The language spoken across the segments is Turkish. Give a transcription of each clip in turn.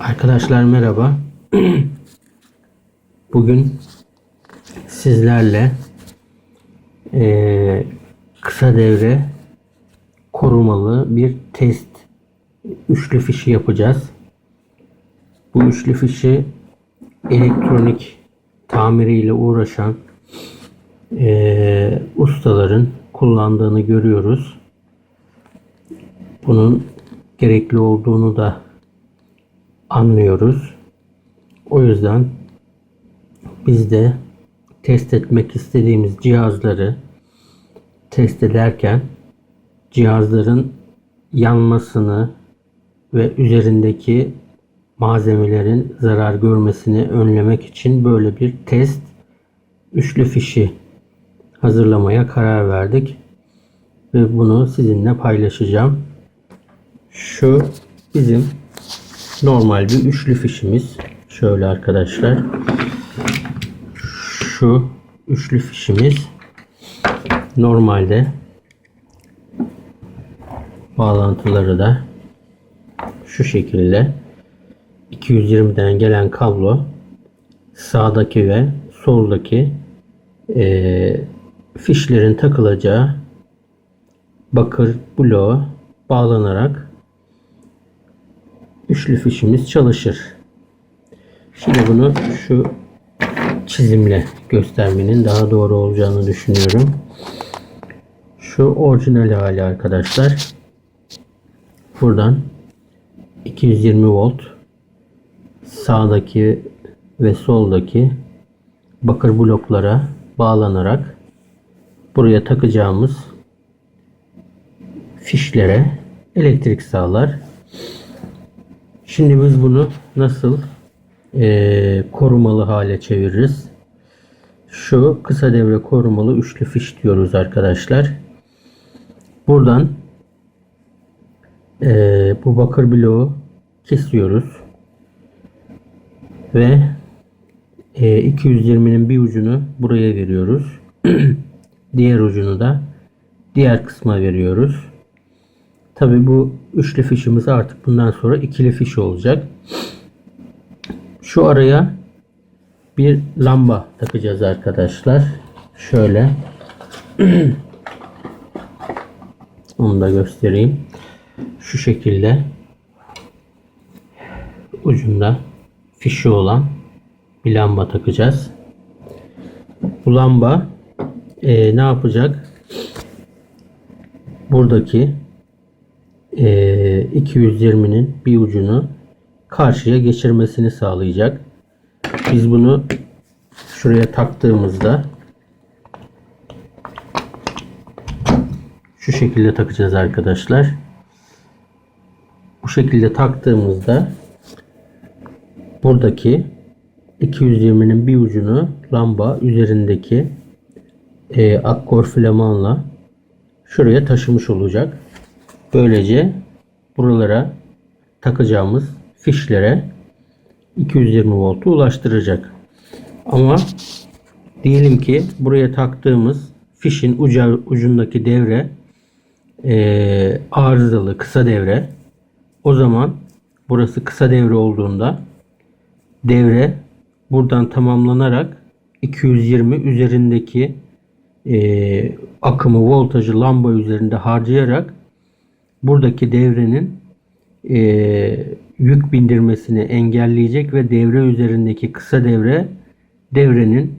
Arkadaşlar merhaba. Bugün sizlerle eee, kısa devre korumalı bir test üçlü fişi yapacağız. Bu üçlü fişi elektronik tamiriyle uğraşan eee, ustaların kullandığını görüyoruz. Bunun gerekli olduğunu da anlıyoruz. O yüzden biz de test etmek istediğimiz cihazları test ederken cihazların yanmasını ve üzerindeki malzemelerin zarar görmesini önlemek için böyle bir test üçlü fişi hazırlamaya karar verdik ve bunu sizinle paylaşacağım. Şu bizim normal bir üçlü fişimiz. Şöyle arkadaşlar. Şu üçlü fişimiz normalde bağlantıları da şu şekilde 220'den gelen kablo sağdaki ve soldaki eee, fişlerin takılacağı bakır bloğa bağlanarak üçlü fişimiz çalışır. Şimdi bunu şu çizimle göstermenin daha doğru olacağını düşünüyorum. Şu orijinal hali arkadaşlar. Buradan 220 volt sağdaki ve soldaki bakır bloklara bağlanarak buraya takacağımız fişlere elektrik sağlar. Şimdi biz bunu nasıl eee, korumalı hale çeviririz? Şu kısa devre korumalı üçlü fiş diyoruz arkadaşlar. Buradan eee, bu bakır bloğu kesiyoruz. Ve eee, 220'nin bir ucunu buraya veriyoruz. Diğer ucunu da diğer kısma veriyoruz. Tabi bu üçlü fişimiz artık bundan sonra ikili fiş olacak. Şu araya bir lamba takacağız arkadaşlar. Şöyle. Onu da göstereyim. Şu şekilde ucunda fişi olan bir lamba takacağız. Bu lamba eee, ne yapacak? Buradaki 220'nin bir ucunu karşıya geçirmesini sağlayacak. Biz bunu şuraya taktığımızda şu şekilde takacağız arkadaşlar. Bu şekilde taktığımızda buradaki 220'nin bir ucunu lamba üzerindeki e, akkor flamanla şuraya taşımış olacak. Böylece buralara takacağımız fişlere 220 voltu ulaştıracak. Ama diyelim ki buraya taktığımız fişin uca, ucundaki devre eee, arızalı kısa devre. O zaman burası kısa devre olduğunda devre buradan tamamlanarak 220 üzerindeki eee, akımı voltajı lamba üzerinde harcayarak buradaki devrenin eee, yük bindirmesini engelleyecek ve devre üzerindeki kısa devre devrenin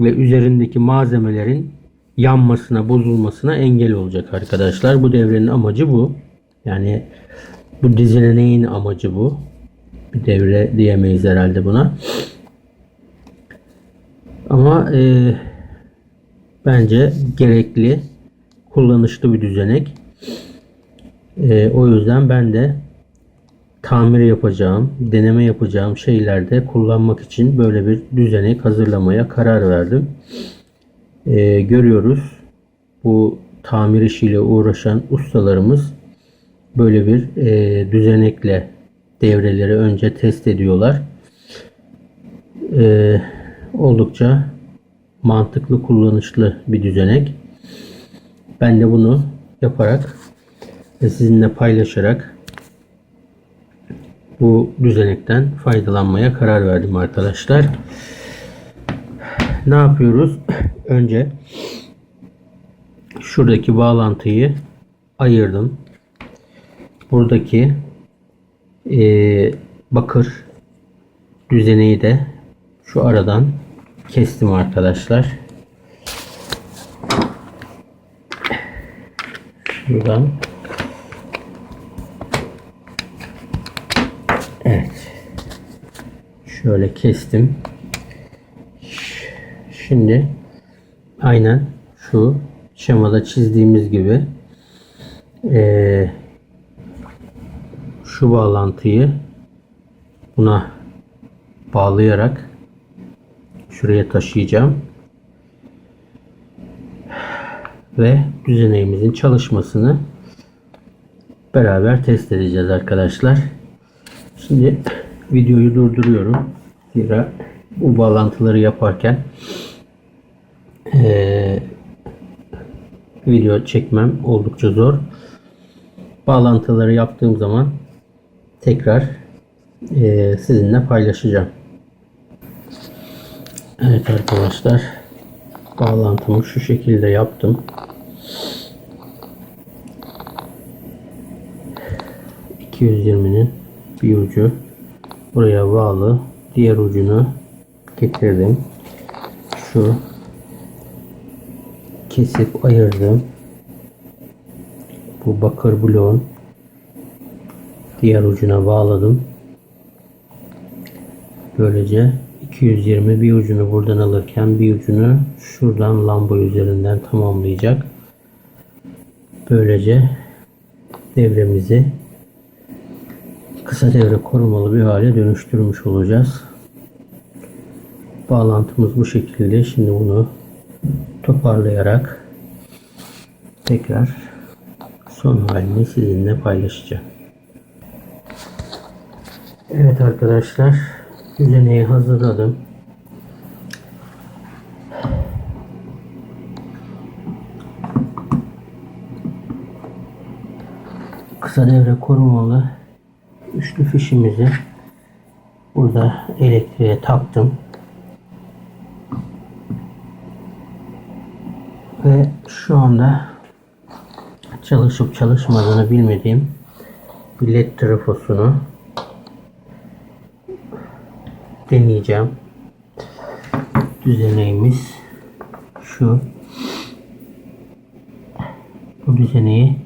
ve üzerindeki malzemelerin yanmasına, bozulmasına engel olacak arkadaşlar. Bu devrenin amacı bu. Yani bu dizileneğin amacı bu. Bir devre diyemeyiz herhalde buna. Ama eee, bence gerekli, kullanışlı bir düzenek. Eee, o yüzden ben de tamir yapacağım, deneme yapacağım şeylerde kullanmak için böyle bir düzenek hazırlamaya karar verdim. Ee, görüyoruz bu tamir işiyle uğraşan ustalarımız böyle bir e, düzenekle devreleri önce test ediyorlar. Ee, oldukça mantıklı, kullanışlı bir düzenek. Ben de bunu yaparak sizinle paylaşarak bu düzenekten faydalanmaya karar verdim arkadaşlar. Ne yapıyoruz? Önce şuradaki bağlantıyı ayırdım. Buradaki eee, bakır düzeneyi de şu aradan kestim arkadaşlar. Buradan Şöyle kestim. Şimdi aynen şu şemada çizdiğimiz gibi eee, şu bağlantıyı buna bağlayarak şuraya taşıyacağım. Ve düzeneğimizin çalışmasını beraber test edeceğiz arkadaşlar. Şimdi videoyu durduruyorum. Zira bu bağlantıları yaparken eee, video çekmem oldukça zor. Bağlantıları yaptığım zaman tekrar eee, sizinle paylaşacağım. Evet arkadaşlar bağlantımı şu şekilde yaptım. 220'nin bir ucu buraya bağlı. Diğer ucunu getirdim. Şu kesip ayırdım. Bu bakır bloğun diğer ucuna bağladım. Böylece 220 bir ucunu buradan alırken bir ucunu şuradan lamba üzerinden tamamlayacak. Böylece devremizi kısa devre korumalı bir hale dönüştürmüş olacağız. Bağlantımız bu şekilde. Şimdi bunu toparlayarak tekrar son halini sizinle paylaşacağım. Evet arkadaşlar düzeneyi hazırladım. Kısa devre korumalı üçlü fişimizi burada elektriğe taktım. Ve şu anda çalışıp çalışmadığını bilmediğim bir led trafosunu deneyeceğim. Düzeneğimiz şu. Bu düzeneyi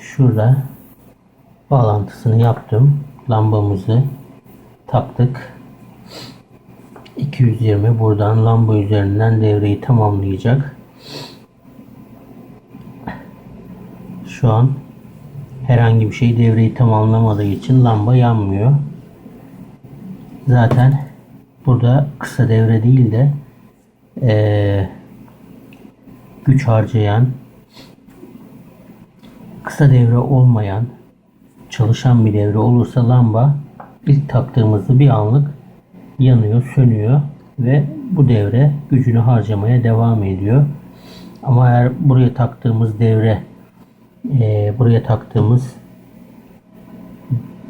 şurada bağlantısını yaptım. Lambamızı taktık. 220 buradan lamba üzerinden devreyi tamamlayacak. Şu an herhangi bir şey devreyi tamamlamadığı için lamba yanmıyor. Zaten burada kısa devre değil de eee, güç harcayan kısa devre olmayan çalışan bir devre olursa lamba ilk taktığımızda bir anlık yanıyor, sönüyor ve bu devre gücünü harcamaya devam ediyor. Ama eğer buraya taktığımız devre eee, buraya taktığımız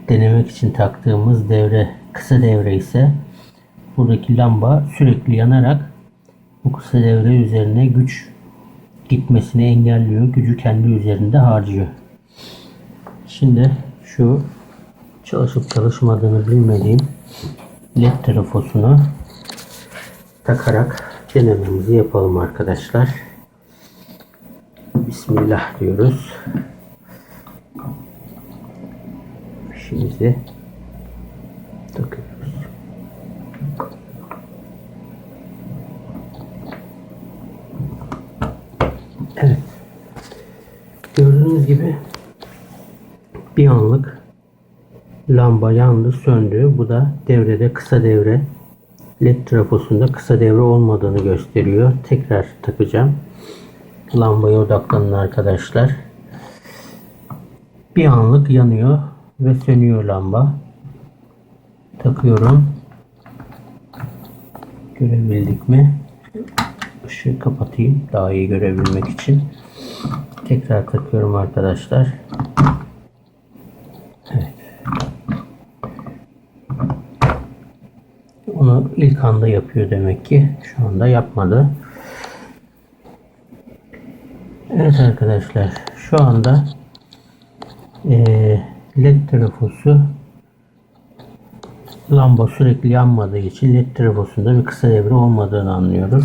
denemek için taktığımız devre kısa devre ise buradaki lamba sürekli yanarak bu kısa devre üzerine güç gitmesini engelliyor. Gücü kendi üzerinde harcıyor. Şimdi şu çalışıp çalışmadığını bilmediğim led trafosunu takarak denememizi yapalım arkadaşlar. Bismillah diyoruz. Fişimizi takıyoruz. Evet. Gördüğünüz gibi bir anlık lamba yandı söndü. Bu da devrede kısa devre led trafosunda kısa devre olmadığını gösteriyor. Tekrar takacağım. Lambaya odaklanın arkadaşlar. Bir anlık yanıyor ve sönüyor lamba. Takıyorum. Görebildik mi? Işığı kapatayım daha iyi görebilmek için. Tekrar takıyorum arkadaşlar. Evet. Onu ilk anda yapıyor demek ki. Şu anda yapmadı. Evet arkadaşlar şu anda eee, led trafosu lamba sürekli yanmadığı için led trafosunda bir kısa devre olmadığını anlıyoruz.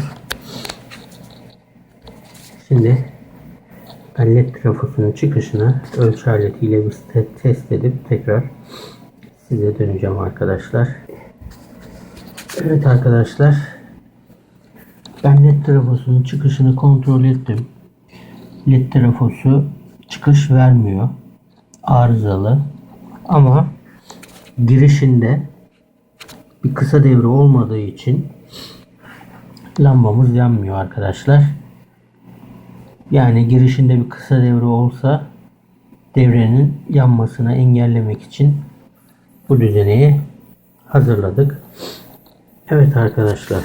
Şimdi ben led trafosunun çıkışını ölçü aletiyle bir te- test edip tekrar size döneceğim arkadaşlar. Evet arkadaşlar ben led trafosunun çıkışını kontrol ettim. led trafosu çıkış vermiyor. Arızalı. Ama girişinde bir kısa devre olmadığı için lambamız yanmıyor arkadaşlar. Yani girişinde bir kısa devre olsa devrenin yanmasını engellemek için bu düzeneyi hazırladık. Evet arkadaşlar.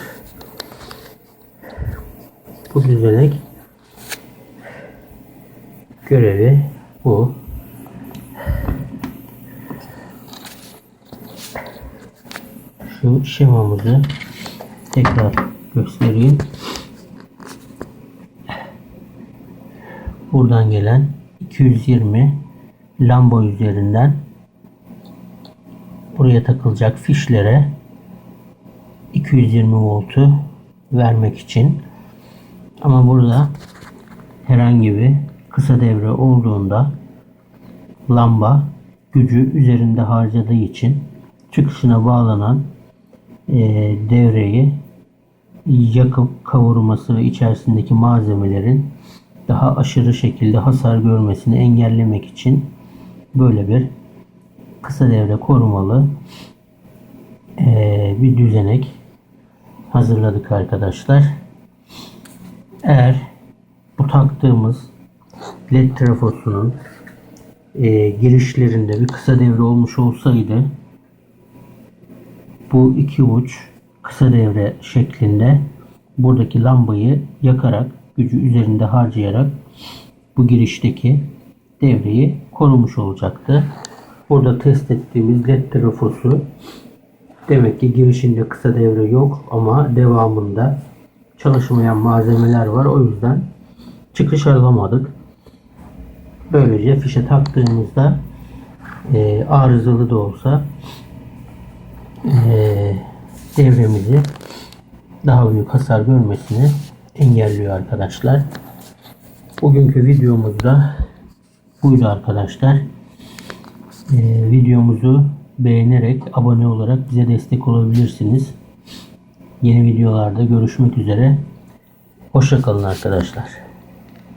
Bu düzenek görevi bu. Şu şemamızı tekrar göstereyim. Buradan gelen 220 lamba üzerinden buraya takılacak fişlere 220 voltu vermek için. Ama burada herhangi bir kısa devre olduğunda lamba gücü üzerinde harcadığı için çıkışına bağlanan eee, devreyi yakıp kavurması ve içerisindeki malzemelerin daha aşırı şekilde hasar görmesini engellemek için böyle bir kısa devre korumalı eee, bir düzenek hazırladık arkadaşlar. Eğer bu taktığımız led trafosunun eee, girişlerinde bir kısa devre olmuş olsaydı bu iki uç kısa devre şeklinde buradaki lambayı yakarak gücü üzerinde harcayarak bu girişteki devreyi korumuş olacaktı. Burada test ettiğimiz led trafosu demek ki girişinde kısa devre yok ama devamında çalışmayan malzemeler var. O yüzden çıkış alamadık. Böylece fişe taktığımızda e, arızalı da olsa eee, devremizi daha büyük hasar görmesini engelliyor arkadaşlar. Bugünkü videomuzda buydu arkadaşlar. Eee, videomuzu beğenerek abone olarak bize destek olabilirsiniz. Yeni videolarda görüşmek üzere. Hoşçakalın arkadaşlar.